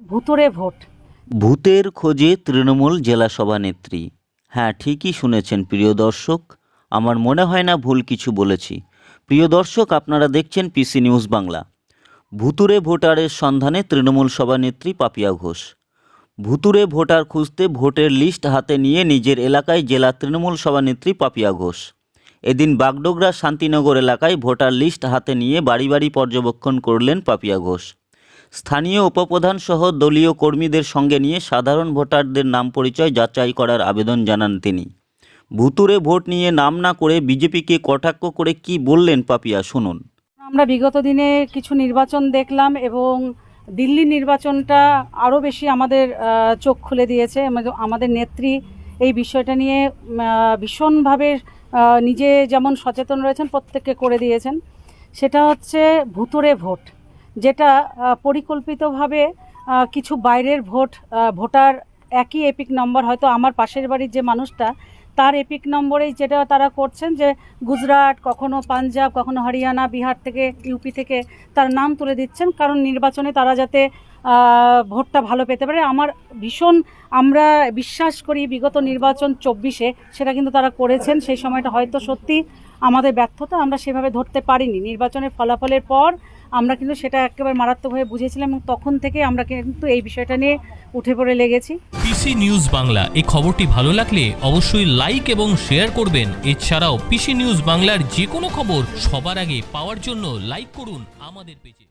ভুতুরে ভোট। ভূতের খোঁজে তৃণমূল জেলা সভানেত্রী। হ্যাঁ ঠিকই শুনেছেন প্রিয় দর্শক। আমার মনে হয় না ভুল কিছু বলেছি। প্রিয় দর্শক, আপনারা দেখছেন পিসি নিউজ বাংলা। ভুতুরে ভোটারের সন্ধানে তৃণমূল সভানেত্রী পাপিয়া ঘোষ। ভুতুরে ভোটার খুঁজতে ভোটের লিস্ট হাতে নিয়ে নিজের এলাকায় জেলা তৃণমূল সভানেত্রী পাপিয়া ঘোষ। এদিন বাগডোগরা শান্তিনগর এলাকায় ভোটার লিস্ট হাতে নিয়ে বাড়ি বাড়ি পর্যবেক্ষণ করলেন পাপিয়া ঘোষ। স্থানীয় উপপ্রধান সহ দলীয় কর্মীদের সঙ্গে নিয়ে সাধারণ ভোটারদের নাম পরিচয় যাচাই করার আবেদন জানান তিনি। ভুতুরে ভোট নিয়ে নাম না করে বিজেপিকে কটাক্ষ করে কি বললেন পাপিয়া, শুনুন। আমরা বিগত দিনে কিছু নির্বাচন দেখলাম এবং দিল্লি নির্বাচনটা আরও বেশি আমাদের চোখ খুলে দিয়েছে। আমাদের- আমাদের নেত্রী এই বিষয়টা নিয়ে ভীষণভাবে নিজে যেমন সচেতন রয়েছেন, প্রত্যেককে করে দিয়েছেন। সেটা হচ্ছে ভুতুরে ভোট। যেটা পরিকল্পিতভাবে কিছু বাইরের ভোট ভোটার একই এপিক নম্বর, হয়তো আমার পাশের বাড়ির যে মানুষটা, তার এপিক নম্বরেই যেটা তারা করছেন যে গুজরাট, কখনো পাঞ্জাব, কখনো হরিয়ানা, বিহার থেকে, ইউপি থেকে তার নাম তুলে দিচ্ছেন। কারণ নির্বাচনে তারা যাতে ভোটটা ভালো পেতে পারে। আমার ভীষণ আমরা বিশ্বাস করি বিগত নির্বাচন চব্বিশে সেটা কিন্তু তারা করেছেন। সেই সময়টা হয়তো সত্যি আমাদের ব্যর্থতা, আমরা সেভাবে ধরতে পারিনি। নির্বাচনের ফলাফলের পর আমরা কিন্তু সেটা একেবারে মারাত্মকভাবে বুঝেছিলাম এবং তখন থেকে আমরা কিন্তু এই বিষয়টা নিয়ে উঠে পড়ে লেগেছি। পিসি নিউজ বাংলা, এই খবরটি ভালো লাগলে অবশ্যই লাইক এবং শেয়ার করবেন। এছাড়াও পিসি নিউজ বাংলার যে কোনো খবর সবার আগে পাওয়ার জন্য লাইক করুন আমাদের পেজে।